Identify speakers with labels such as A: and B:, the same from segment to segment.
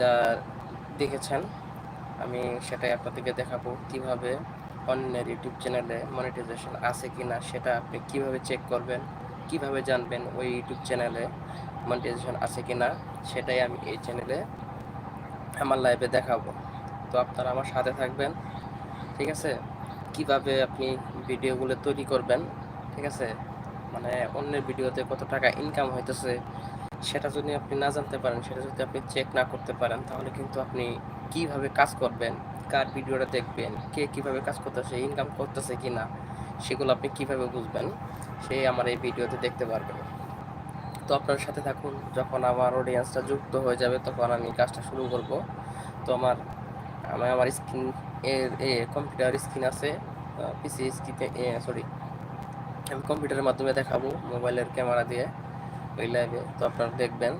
A: যা দেখেছেন, আমি সেটাই আপনাদেরকে দেখাবো কীভাবে অন্যের ইউটিউব চ্যানেলে মনিটাইজেশন আছে কি না সেটা আপনি কীভাবে চেক করবেন, কীভাবে জানবেন ওই ইউটিউব চ্যানেলে মনিটাইজেশন আছে কি না সেটাই আমি এই চ্যানেলে আমার লাইভে দেখাবো। তো আপনারা আমার সাথে থাকবেন, ঠিক আছে? কীভাবে আপনি ভিডিওগুলো তৈরি করবেন, ঠিক আছে? মানে অন্যের ভিডিওতে কত টাকা ইনকাম হইতেছে সেটা যদি আপনি না জানতে পারেন, সেটা যদি আপনি চেক না করতে পারেন, তাহলে কিন্তু আপনি কীভাবে কাজ করবেন, কার ভিডিওটা দেখবেন, কে কীভাবে কাজ করতেছে ইনকাম করতেছে কি না সেগুলো আপনি কীভাবে বুঝবেন সেই আমার এই ভিডিওতে দেখতে পারবেন তো আপনার সাথে থাকুন, যখন আমার অডিয়েন্সটা যুক্ত হয়ে যাবে, তখন আমি কাজটা শুরু করব। তো আমার, আমি আমার স্ক্রিন এর এ কম্পিউটার স্ক্রিন আছে পিসি স্ক্রিনে সরি আমি কম্পিউটারের মাধ্যমে দেখাবো মোবাইলের ক্যামেরা দিয়ে। ওই লাইভে তো আপনারা দেখবেন।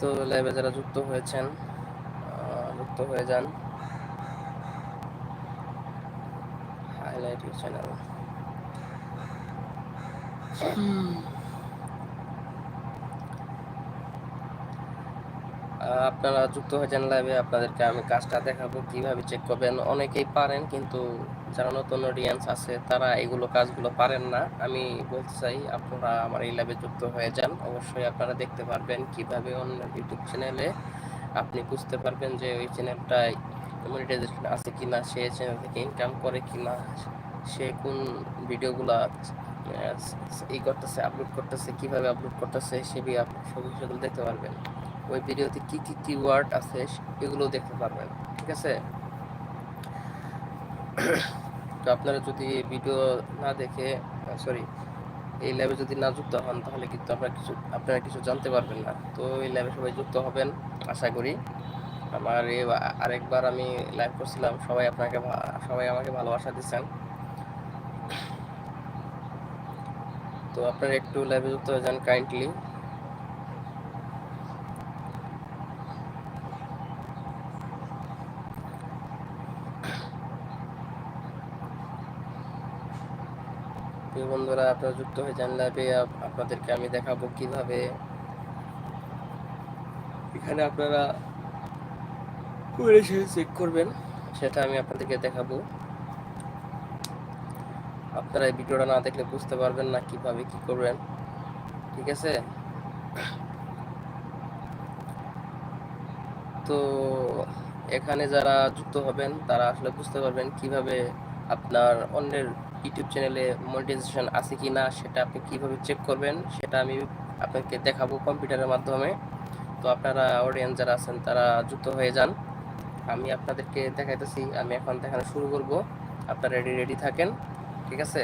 A: তো লাইভে যারা যুক্ত হয়েছেন যুক্ত হয়ে যান। হাইলাইট চ্যানেল আপনারা যুক্ত হয়ে যান লাইভে আপনাদেরকে আমি কাজটা দেখাবো, কীভাবে চেক করবেন। অনেকেই পারেন, কিন্তু যারা নতুন অডিয়েন্স আছে, তারা এগুলো কাজগুলো পারেন না। আমি বলতে চাই, আপনারা আমার এই লাইভে যুক্ত হয়ে যান। অবশ্যই আপনারা দেখতে পারবেন কীভাবে অন্য ইউটিউব চ্যানেলে আপনি বুঝতে পারবেন যে ওই চ্যানেলটায় মনিটাইজেশন আছে কি না সে চ্যানেল থেকে ইনকাম করে কি না সে কোন ভিডিওগুলা ই করতেছে আপলোড করতেছে, কীভাবে আপলোড করতেছে, সে সব সেগুলো দেখতে পারবেন। ওই ভিডিওতে কি কি কিওয়ার্ড আছে এগুলো দেখতে পারবেন, ঠিক আছে? তো আপনারা যদি ভিডিও না দেখে সরি এই ল্যাবে যদি না যুক্ত হন, তাহলে কিন্তু আপনারা কিছু আপনারা কিছু জানতে পারবেন না। তো এই ল্যাবে সবাই যুক্ত হবেন, আশা করি। আমার আরেকবার আমি লাইভ করছিলাম, সবাই আপনাকে সবাই আমাকে ভালোবাসা দিচ্ছেন। তো আপনারা একটু লাইভে যুক্ত হয়ে যান কাইন্ডলি প্রিয় বন্ধুরা, আপনারা যুক্ত হয়ে যান লাইভে আপনাদেরকে আমি দেখাবো কীভাবে। এখানে আপনারা চেক করবেন, সেটা আমি আপনাদেরকে দেখাবো। আপনারা এই ভিডিওটা না দেখলে বুঝতে পারবেন না কীভাবে কি করবেন, ঠিক আছে? তো এখানে যারা যুক্ত হবেন, তারা আসলে বুঝতে পারবেন কীভাবে আপনার অন্যের ইউটিউব চ্যানেলে মনিটাইজেশন আছে কি না সেটা আপনি কীভাবে চেক করবেন, সেটা আমি আপনাকে দেখাবো কম্পিউটারের মাধ্যমে। তো আপনারা অডিয়েন্স যারা আছেন, তারা যুক্ত হয়ে যান। আমি আপনাদেরকে দেখাইতেছি, আমি এখন দেখানো শুরু করব। আপনারা রেডি রেডি থাকেন, ঠিক আছে?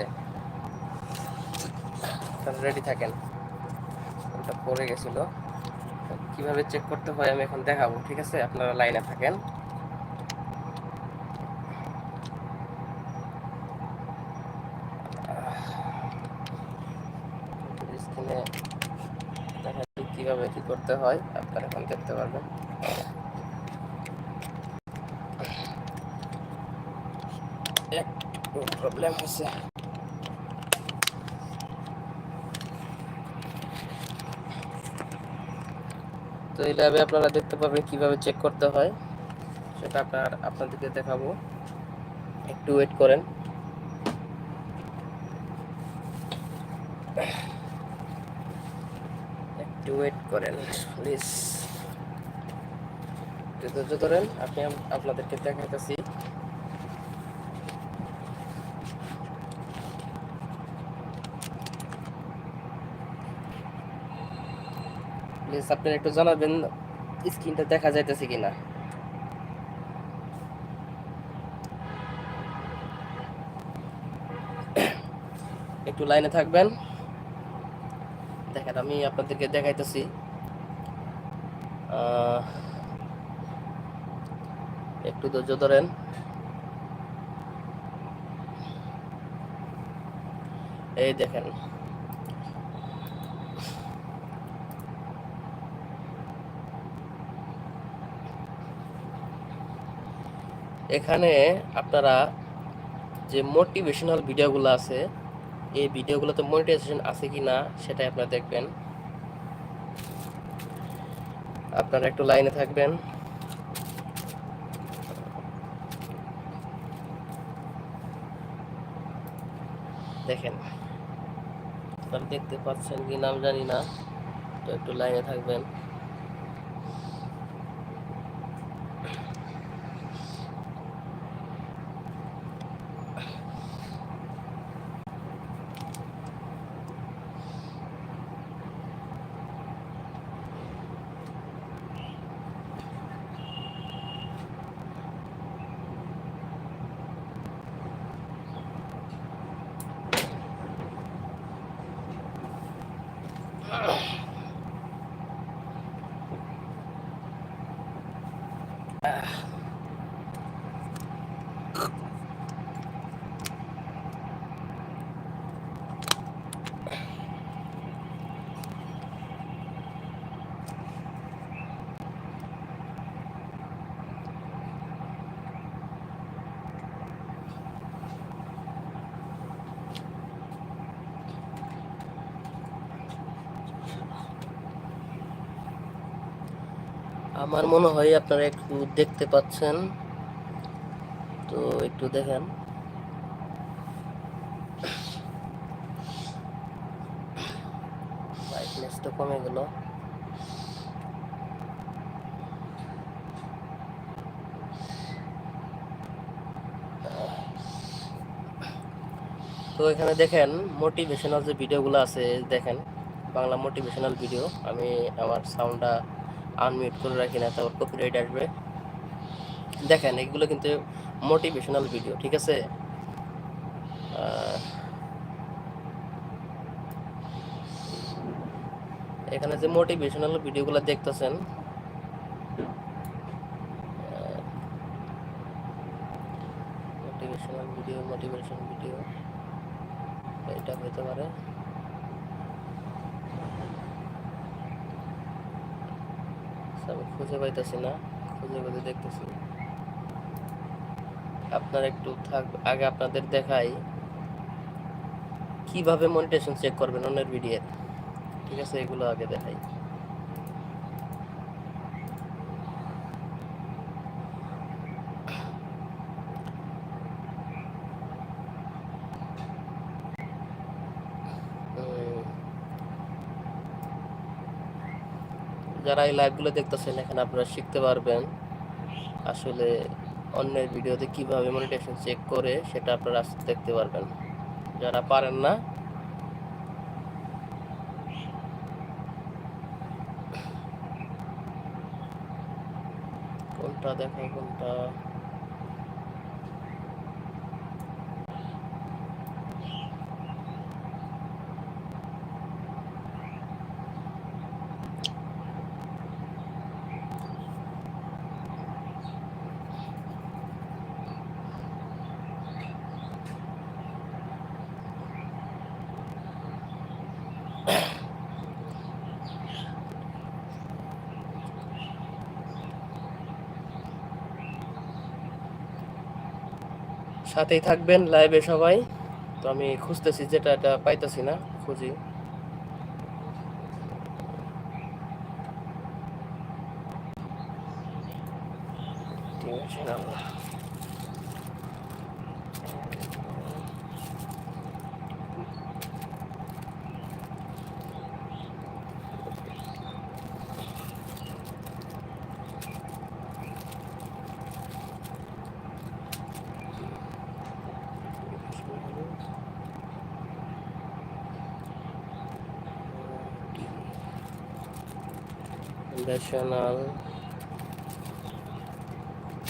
A: রেডি থাকেন। ওটা পড়ে গেছিল। কীভাবে চেক করতে হয় আমি এখন দেখাবো, ঠিক আছে? আপনারা লাইনে থাকেন স্ক্রিনে দেখা যাক করতে হয়, আপনারা এখন দেখতে পারবেন। একটু প্রবলেম হচ্ছে তো এই ল্যাবে আপনারা দেখতে পাবেন কীভাবে চেক করতে হয়, সেটা আপনার, আপনাদেরকে দেখাবো। একটু ওয়েট করেন। একটু ওয়েট করেন প্লিজ ধৈর্য ধরেন আপনি আপনাদেরকে দেখাইতেছি। প্লিজ আপনারা একটু জানাবেন, স্ক্রিনটা দেখা যাইতেছে কিনা? একটু লাইনে থাকবেন। দেখেন আমি আপনাদেরকে দেখাইতেছি। একটু ধৈর্য ধরেন। এই দেখেন। এখানে আপনারা যে মোটিভেশনাল ভিডিওগুলো আছে এই ভিডিওগুলোতে মনিটাইজেশন আছে কি না সেটাই আপনারা দেখবেন। আপনারা একটু লাইনে থাকবেন। দেখেন আপনারা দেখতে পাচ্ছেন কি নাম জানি না, তো একটু লাইনে থাকবেন। আমার মনে হয় আপনারা একটু দেখতে পাচ্ছেন। তো একটু দেখেন। ব্রাইটনেসটা কমে গেল। তো এখানে দেখেন মোটিভেশনাল যে ভিডিওগুলো আছে, দেখেন, বাংলা মোটিভেশনাল ভিডিও আমি আমার সাউন্ডটা আনমিউট করে রাখি না, তারপর কপিরাইট আসবে। দেখেন, এগুলো কিন্তু মোটিভেশনাল ভিডিও ঠিক আছে? এখানে যে মোটিভেশনাল ভিডিওগুলো দেখতেছেন মোটিভেশনাল ভিডিও মোটিভেশন ভিডিও এটা হতে পারে আচ্ছা, আমি খুঁজে পাইতেছি না, খুঁজে খুঁজে দেখতেছি। আপনার একটু থাক, আগে আপনাদের দেখাই কীভাবে মনিটেশন চেক করবেন অন্যের ভিডিও ঠিক আছে, এগুলো আগে দেখাই। যারা এই লাইভগুলো দেখতেছেন, এখানে আপনারা শিখতে পারবেন আসলে অন্যের ভিডিওতে কীভাবে মনিটেশন চেক করে, সেটা আপনারা দেখতে পারবেন। যারা পারেন না, কোনটা দেখাই, কোনটা? সাথেই থাকবেন লাইভে সবাই। তো আমি খুঁজতেছি যেটা এটা পাইতেছি না খুঁজি। ঠিক আছে আল্লাহ national T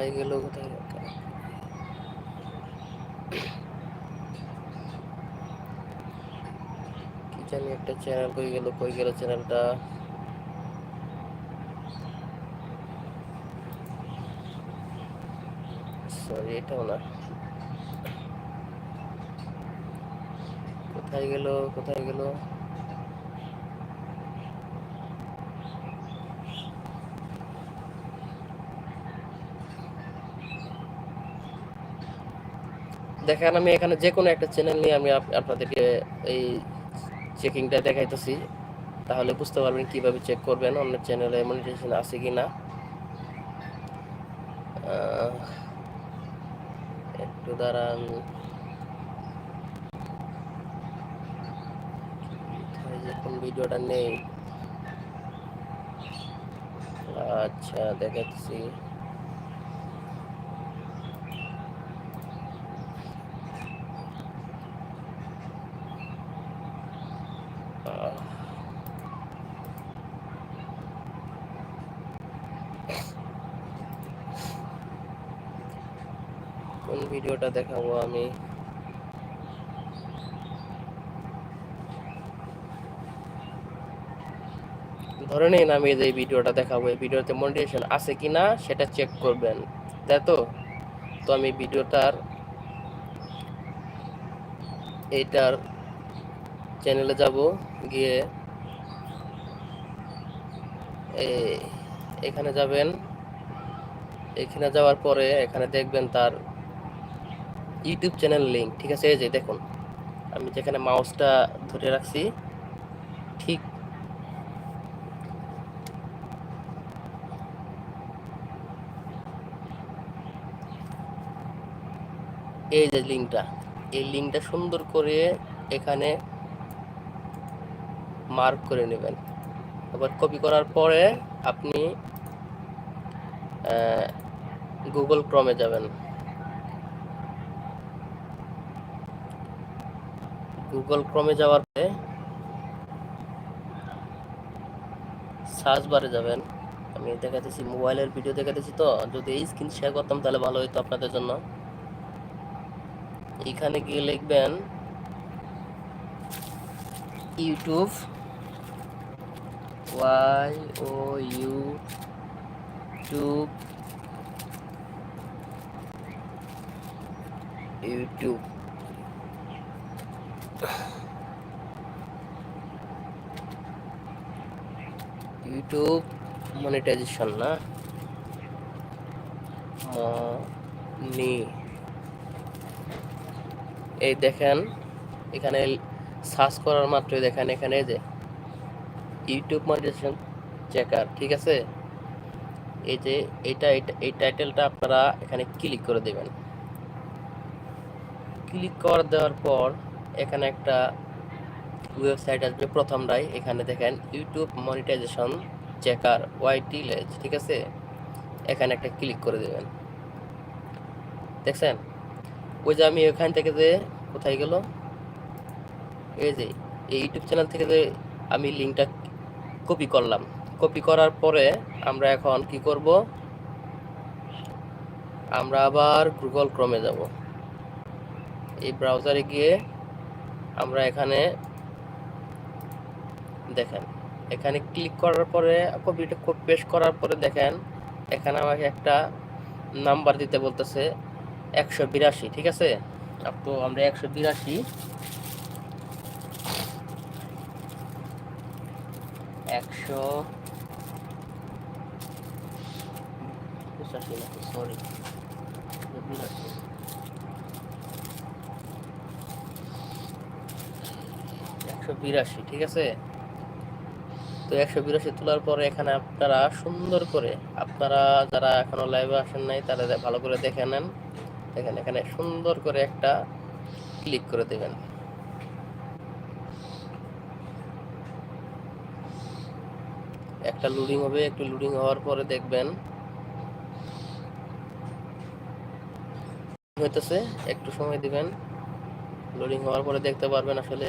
A: কোথায় গেল কোথায়? কি জানি একটা চ্যানেল কই গেল কই গেল চ্যানেলটা সরি এটাও না কোথায় গেল কোথায় গেল দেখেন, আমি এখানে যে কোনো একটা চ্যানেল নিয়ে আমি আপ- আপনাদেরকে এই চেকিংটা দেখাইতেছি। তাহলে বুঝতে পারবেন কীভাবে চেক করবেন, অন্য চ্যানেলে মনিটাইজেশন আছে কি না একটু দাঁড়ান। ভিডিওটা নেই। আচ্ছা দেখাচ্ছি আহ, কোন ভিডিওটা দেখাবো আমি। ধরে নিন আমি এই ভিডিওটা দেখাবো, এই ভিডিওতে মনিটাইজেশন আছে কিনা সেটা চেক করবেন। তাই তো? তো আমি ভিডিওটার, এইটার চ্যানেলে যাব, গিয়ে এখানে যাবেন। এখানে যাওয়ার পরে এখানে দেখবেন তার ইউটিউব চ্যানেল লিঙ্ক ঠিক আছে? এই যে দেখুন, আমি যেখানে মাউসটা ধরে রাখছি, ঠিক এই যে লিঙ্কটা এই লিঙ্কটা সুন্দর করে এখানে মার্ক করে নেবেন। এবার কপি করার পরে আপনি গুগল ক্রমে যাবেন। গুগল ক্রমে যাওয়ার পরে সার্চ বারে যাবেন। আমি দেখাতেছি মোবাইলের ভিডিও দেখাতেছি তো। যদি এই স্ক্রিন শেয়ার করতাম তাহলে ভালো হতো আপনাদের জন্য। এখানে গিয়ে লিখবেন YouTube Y O U tube YouTube YouTube monetization না? মনি এই দেখেন, এখানে সার্চ করার মাত্রই দেখেন এখানে যে ইউটিউব মনিটাইজেশন চেকার ঠিক আছে? এই যে এটা- এই টাইটেলটা আপনারা এখানে ক্লিক করে দেবেন। ক্লিক করে দেওয়ার পর এখানে একটা ওয়েবসাইট আসবে প্রথমটাই এখানে দেখেন ইউটিউব মনিটাইজেশন চেকার ওয়াইটি লেজ ঠিক আছে? এখানে একটা ক্লিক করে দেবেন। দেখছেন? ওই যে আমি এখান থেকে যে, কোথায় গেল? এই যে, এই ইউটিউব চ্যানেল থেকে যে আমি লিঙ্কটা কপি করলাম। কপি করার পরে আমরা এখন কি করব? আমরা আবার গুগল ক্রমে যাব। এই ব্রাউজারে গিয়ে আমরা এখানে দেখেন, এখানে ক্লিক করার পরে কপিটা পেস্ট করার পরে দেখেন, এখানে আমাকে একটা নাম্বার দিতে বলতেছে একশো বিরাশি, ঠিক আছে? তো আমরা একশো বিরাশি, একশো সরি বিরাশি একশো বিরাশি, ঠিক আছে? তো একশো বিরাশি তোলার পরে এখানে আপনারা সুন্দর করে আপনারা যারা এখনও লাইভে আসেন নাই, তারা ভালো করে দেখে নেন। দেখেন এখানে সুন্দর করে একটা ক্লিক করে দেবেন। একটা লোডিং হবে, একটু লোডিং হওয়ার পরে দেখবেন। হইতেছে, একটু সময় দিবেন। লোডিং হওয়ার পরে দেখতে পারবেন আসলে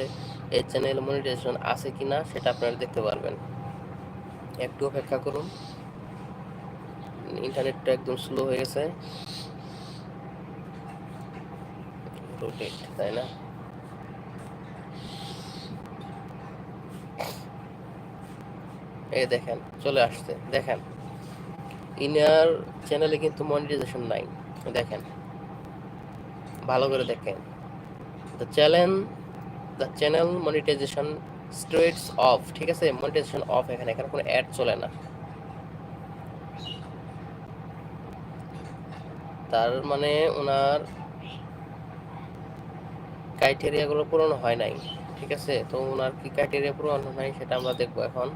A: এই চ্যানেল মনিটাইজেশন আছে কিনা সেটা আপনারা দেখতে পারবেন। একটু অপেক্ষা করুন। ইন্টারনেটটা একদম স্লো হয়ে গেছে। তাই না? এই দেখেন, চলে আসছে, দেখেন। ইনার চ্যানেলে কিন্তু মনিটাইজেশন নাই, দেখেন। ভালো করে দেখেন। The channel the channel monetization straits off, ঠিক আছে? মনিটাইজেশন অফ এখানে এখানে কোনো অ্যাড চলে না। তার মানে ওনার ক্রাইটেরিয়াগুলো পূরণ হয় নাই, ঠিক আছে? তো ওনার কি ক্রাইটেরিয়া পূরণ হয় নাই সেটা আমরা দেখব এখন।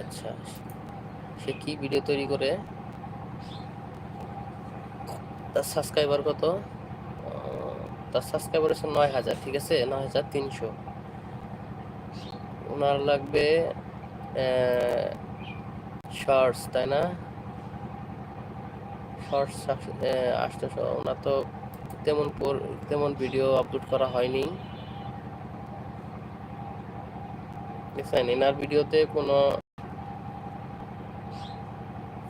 A: আচ্ছা সে কি ভিডিও তৈরি করে? তার সাবস্ক্রাইবার কত? তার সাবস্ক্রাইবার হচ্ছে নয় হাজার, ঠিক আছে? নয় হাজার তিনশো। ওনার লাগবে শর্টস তাই না? শর্টস আসতেছে ওনার তো তেমন তেমন ভিডিও আপলোড করা হয়নি। দেখছেন, এনার ভিডিওতে কোনো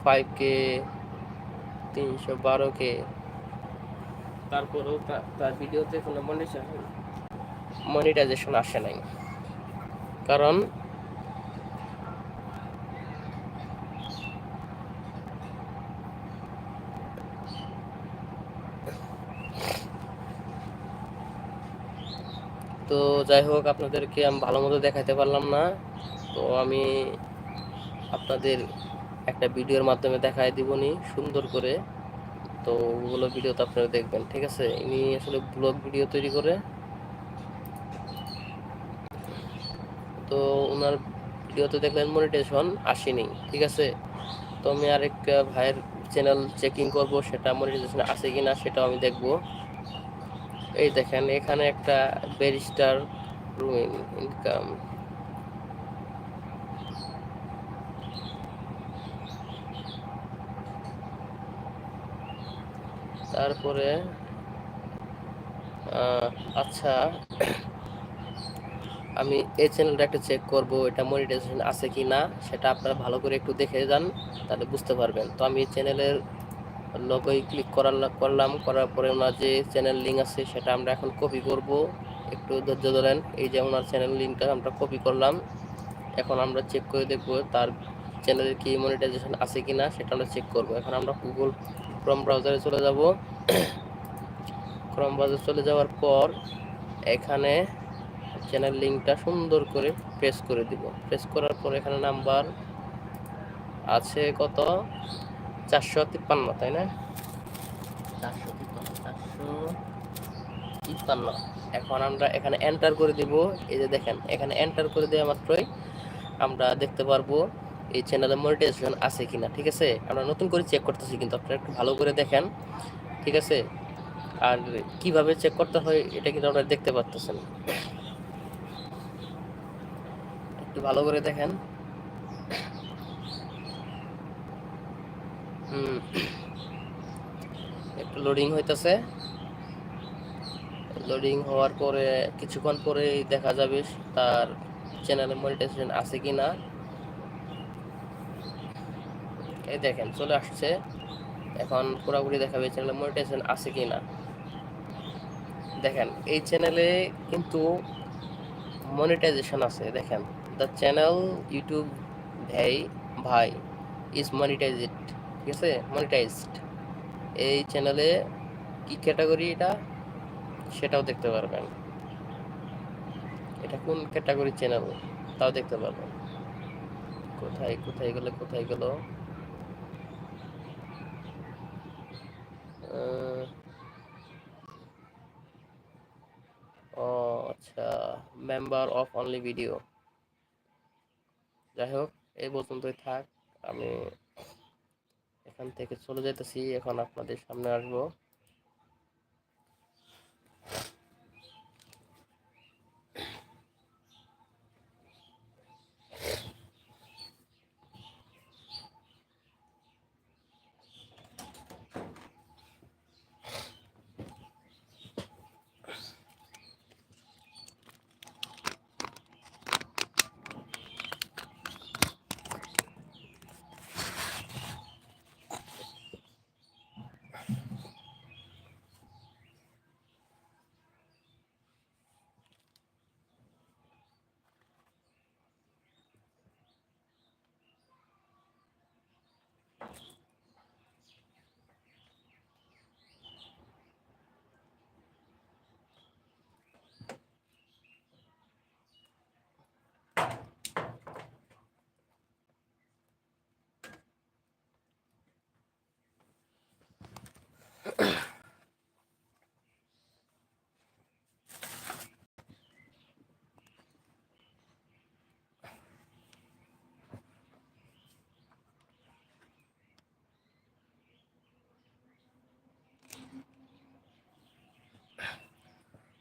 A: ফাইভ কে তিনশো বারো কে তারপরেও তার ভিডিওতে কোনো মনিটাইজেশন মনিটাইজেশন আসে নাই। কারণ তো যাই হোক, আপনাদেরকে আমি ভালো মতো দেখাতে পারলাম না। তো আমি আপনাদের একটা ভিডিওর মাধ্যমে দেখায় দিবনি, সুন্দর করে। তো ওগুলো ভিডিও তো আপনারা দেখবেন, ঠিক আছে? ইনি আসলে ব্লগ ভিডিও তৈরি করে। তো ওনার ভিডিওতে দেখলেন মনিটাইজেশন আসেনি, ঠিক আছে? তো আমি আরেকটা ভাইয়ের চ্যানেল চেকিং করব, সেটা মনিটাইজেশন আছে কিনা সেটাও আমি দেখব। এই দেখেন, এখানে একটা ব্যারিস্টার রুইন ইনকাম তারপরে আচ্ছা আমি এই চ্যানেলটা একটু চেক করব, এটা মনিটাইজেশন আছে কি না সেটা আপনারা ভালো করে একটু দেখে যান, তাহলে বুঝতে পারবেন। তো আমি চ্যানেলের লগোই ক্লিক করার করলাম, করার পরে ওনার যে চ্যানেল লিঙ্ক আছে, সেটা আমরা এখন কপি করব। একটু ধৈর্য ধরেন, এই যে ওনার চ্যানেল লিঙ্কটা আমরা কপি করলাম। এখন আমরা চেক করে দেখব, তার চ্যানেলের কি মনিটাইজেশন আছে কি না সেটা আমরা চেক করব। এখন আমরা গুগল ক্রোম ব্রাউজারে চলে যাব। ক্রম ব্রাউজারে চলে যাওয়ার পর এখানে চ্যানেল লিঙ্কটা সুন্দর করে প্রেস করে দিব। প্রেস করার পর এখানে নাম্বার আছে কত? চারশো তিপ্পান্ন, তাই না? চারশো তিপ্পান্ন চারশো তিপ্পান্ন। এখন আমরা এখানে এন্টার করে দিব। এই যে দেখেন, এখানে এন্টার করে দেওয়া মাত্রই আমরা দেখতে পারব এই চ্যানেলে মনিটাইজেশন আছে কিনা, ঠিক আছে? আমরা নতুন করে চেক করতেছি কিন্তু আপনারা একটু ভালো করে দেখেন, ঠিক আছে? আর কীভাবে চেক করতে হয় এটা কিন্তু আপনারা দেখতে পাচ্ছেন একটু ভালো করে দেখেন। হুম, একটু লোডিং হইতেছে। লোডিং হওয়ার পরে কিছুক্ষণ পরেই দেখা যাবে তার চ্যানেলে মনিটাইজেশন আছে কি না এই দেখেন, চলে আসছে। এখন পুরোপুরি দেখাবে চ্যানেলে মনিটাইজেশন আছে কি না। দেখেন, এই চ্যানেলে কিন্তু মনিটাইজেশন আছে। দেখেন দ্য চ্যানেল ইউটিউব ভাই ভাই ইজ মনিটাইজড ঠিক আছে? মনিটাইজড এই চ্যানেলে কি ক্যাটাগরি এটা? সেটাও দেখতে পারবেন। এটা কোন ক্যাটাগরি চ্যানেল তাও দেখতে পারবেন। কোথায় কোথায় গেলে, কোথায় গেল আহ, ও আচ্ছা মেম্বার অফ অনলি ভিডিও যাই হোক এই পর্যন্তই থাক, আমি এখান থেকে চলে যেতেছি এখন আপনাদের সামনে আসব।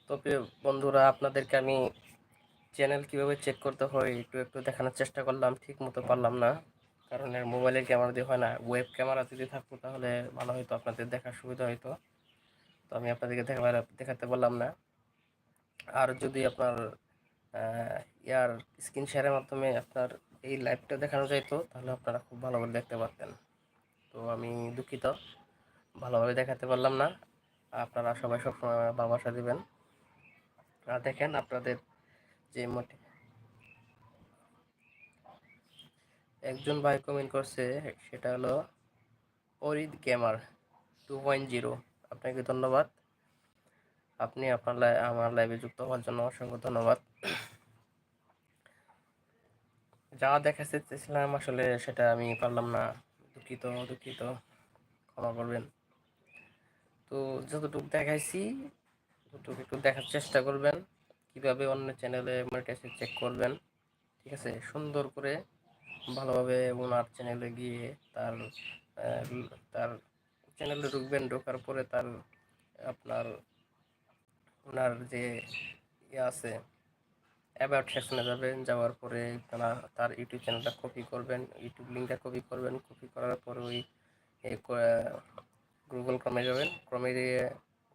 A: তবে বন্ধুরা, আপনাদেরকে আমি চ্যানেল কীভাবে চেক করতে হয় একটু একটু দেখানোর চেষ্টা করলাম, ঠিক মতো পারলাম না। কারণ এর মোবাইলের ক্যামেরা দিয়ে হয় না ওয়েব ক্যামেরা যদি থাকতো তাহলে ভালো হতো আপনাদের দেখার সুবিধা হতো তো আমি আপনাদেরকে দেখা দেখাতে বললাম না। আর যদি আপনার ইয়ার স্ক্রিন শেয়ারের মাধ্যমে আপনার এই লাইভটা দেখানো যাইতো, তাহলে আপনারা খুব ভালোভাবে দেখতে পারতেন। তো আমি দুঃখিত, ভালোভাবে দেখাতে পারলাম না। আপনারা সবাই সবসময় ভালোবাসা দিবেন। আর দেখেন আপনাদের যে মোটে একজন ভাই কমেন্ট করছে, সেটা হলো, অরিদ গেমার টু পয়েন্ট জিরো আপনাকে ধন্যবাদ। আপনি আপনার আমার লাইভে যুক্ত হওয়ার জন্য অসংখ্য ধন্যবাদ। যা দেখাতে চেয়েছিলাম আসলে সেটা আমি পারলাম না। দুঃখিত দুঃখিত, ক্ষমা করবেন। তো যতটুকু দেখাইছি ততটুকু একটু দেখার চেষ্টা করবেন, কীভাবে অন্য চ্যানেলে মনিটাইজেশন চেক করবেন, ঠিক আছে? সুন্দর করে ভালোভাবে ওনার চ্যানেলে গিয়ে তার তার চ্যানেলে ঢুকবেন, ঢোকার পরে তার, আপনার ওনার যে ইয়ে আছে অ্যাবাউট সেকশনে যাবেন, যাওয়ার পরে তারা, তার ইউটিউব চ্যানেলটা কপি করবেন, ইউটিউব লিঙ্কটা কপি করবেন কপি করার পরে ওই গুগল ক্রমে যাবেন ক্রমে গিয়ে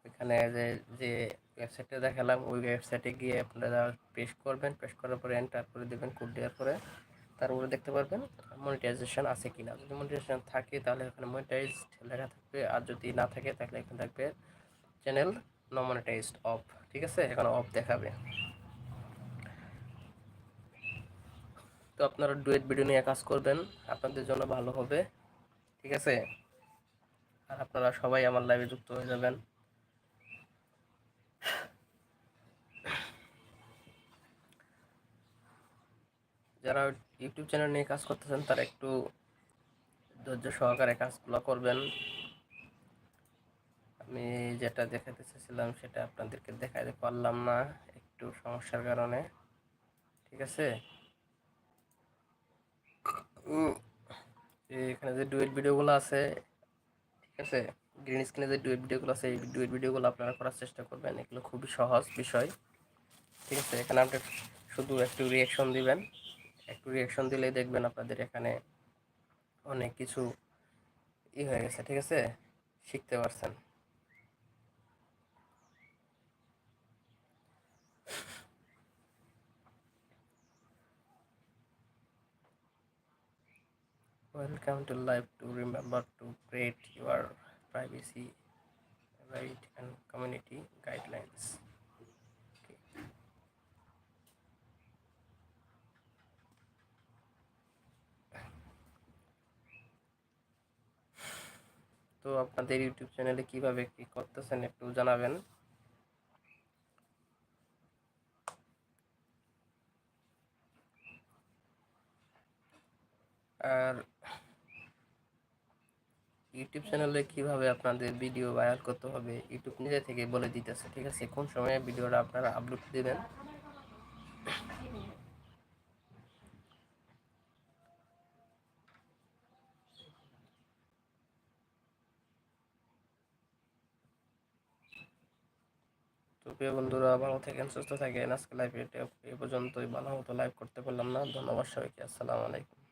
A: ওইখানে যে যে ওয়েবসাইটটা দেখালাম, ওই ওয়েবসাইটে গিয়ে আপনারা পেশ করবেন পেশ করার পরে এন্টার করে দেবেন কোড দেওয়ার পরে। তারপরে দেখতে পারবেন মনিটাইজেশন আছে কি না যদি মনিটাইজেশন থাকে, তাহলে এখানে মনিটাইজ লেখা থাকবে। আর যদি না থাকে, তাহলে এখানে থাকবে চ্যানেল ন নমনিটাইজড অফ ঠিক আছে? এখানে অফ দেখাবে। তো আপনারা ডুয়েট ভিডিও নিয়ে কাজ করবেন, আপনাদের জন্য ভালো হবে, ঠিক আছে? আর আপনারা সবাই আমার লাইভে যুক্ত হয়ে যাবেন। যারা ইউটিউব চ্যানেল নিয়ে কাজ করতেছেন, তারা একটু ধৈর্য সহকারে কাজগুলো করবেন। আমি যেটা দেখাতে চেয়েছিলাম সেটা আপনাদেরকে দেখাতে পারলাম না একটু সমস্যার কারণে। ঠিক আছে? এখানে যে ডুয়েট ভিডিওগুলো আছে, ঠিক আছে? গ্রিন স্ক্রিনে যে ডুয়েট ভিডিওগুলো আছে, এই ডুয়েট ভিডিওগুলো আপনারা করার চেষ্টা করবেন। এগুলো খুবই সহজ বিষয়। ঠিক আছে? এখানে আপনি শুধু একটু রিয়াকশন দিবেন। একটু রিয়াকশন দিলেই দেখবেন আপনাদের এখানে অনেক কিছু ই হয়ে গেছে, ঠিক আছে? শিখতে পারছেন। Welcome to live to remember to create your privacy right and community guidelines তো আপনাদের ইউটিউব চ্যানেলে কীভাবে কি করতেছেন একটু জানাবেন। আর ইউটিউব চ্যানেলে কীভাবে আপনাদের ভিডিও ভাইরাল করতে হবে, ইউটিউব নিজে থেকে বলে দিতেছে, ঠিক আছে? কোন সময়ে ভিডিওটা আপনারা আপলোড দেবেন? প্রিয় বন্ধুরা, ভালো থাকেন, সুস্থ থাকেন। আজকে লাইভ এ পর্যন্তই। ভালো মতো লাইভ করতে পারলাম না। ধন্যবাদ সবাইকে। আসসালামু আলাইকুম।